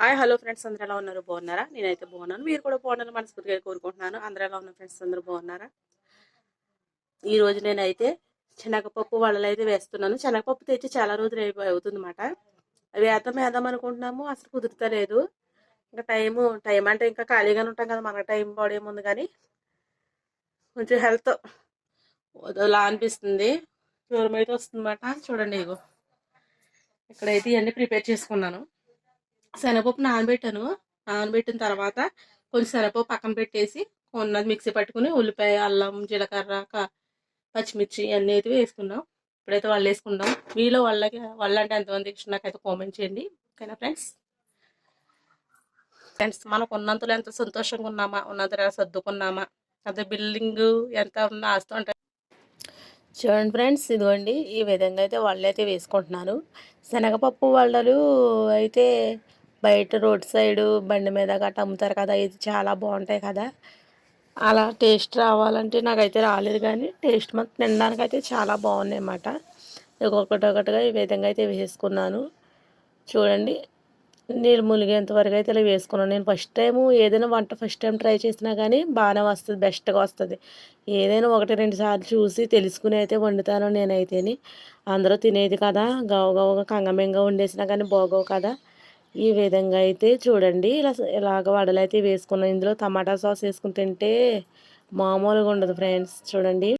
Hi hello friends అందరు ఎలా ఉన్నారు? బాగున్నారా? నేనైతే బాగున్నాను. మీరు కూడా బాగున్నారు మనస్ఫూర్తిగా కోరుకుంటున్నాను. అందరు ఎలా ఉన్నారు ఫ్రెండ్స్? అందరూ బాగున్నారా? ఈరోజు నేనైతే శనగపప్పు వాళ్ళలో అయితే వేస్తున్నాను. శనగపప్పు తెచ్చి చాలా రోజులు అవుతుందన్నమాట. అవి వేద్దాం వేద్దాం అనుకుంటున్నాము. అసలు కుదురుతలేదు. ఇంకా టైము టైం అంటే ఇంకా ఖాళీగానే ఉంటాం కదా మనకు టైం బాడీ ఏముంది కానీ కొంచెం హెల్త్ వదలా అనిపిస్తుంది. జ్వరం అయితే వస్తుందన్నమాట. చూడండి ఇగో. ఇక్కడైతే ఇవన్నీ ప్రిపేర్ చేసుకున్నాను. శనగపప్పు నానబెట్టాను. నానబెట్టిన తర్వాత కొంచెం శనగపప్పు పక్కన పెట్టేసి ఉన్నది మిక్సీ పట్టుకుని ఉల్లిపాయ అల్లం జీలకర్ర పచ్చిమిర్చి అన్నీ అయితే వేసుకున్నాం. ఇప్పుడైతే వాళ్ళు వేసుకుందాం మీలో వాళ్ళకి వాళ్ళంటే ఎంతమంది ఇష్టం? నాకైతే కామెంట్ చేయండి. ఓకేనా ఫ్రెండ్స్? ఫ్రెండ్స్ మనకు ఉన్నంతలో ఎంత సంతోషంగా ఉన్నామా? ఉన్నంతలో సర్దుకున్నామా? అదే బిల్డింగ్ ఎంత ఉన్నా ఆస్తి ఉంటాయి చూడండి ఫ్రెండ్స్ ఇదిగోండి. ఈ విధంగా అయితే వాళ్ళు అయితే వేసుకుంటున్నారు శనగపప్పు వాళ్ళలు అయితే బయట రోడ్ సైడ్ బండి మీద గట్ట అమ్ముతారు కదా ఇది చాలా బాగుంటాయి కదా. అలా టేస్ట్ రావాలంటే నాకైతే రాలేదు కానీ టేస్ట్ మాత్రం తినడానికి అయితే చాలా బాగున్నాయి అన్నమాట. ఒక్కొక్కటి ఒకటిగా ఈ విధంగా అయితే వేసుకున్నాను. చూడండి నీళ్ళు మునిగేంత వరకు అయితే ఇలా వేసుకున్నాను. నేను ఫస్ట్ టైం ఏదైనా వంట ఫస్ట్ టైం ట్రై చేసినా కానీ బాగానే వస్తుంది బెస్ట్గా వస్తుంది. ఏదైనా ఒకటి రెండు సార్లు చూసి తెలుసుకుని అయితే వండుతాను నేనైతేని. అందరూ తినేది కదా గవగవగా కంగమెంగా వండేసినా కానీ బాగోవు కదా. ఈ విధంగా అయితే చూడండి. ఇలా ఇలాగ వడలు అయితే వేసుకున్నాను ఇందులో టమాటా సాస్ వేసుకుని తింటే మామూలుగా ఉండదు ఫ్రెండ్స్. చూడండి.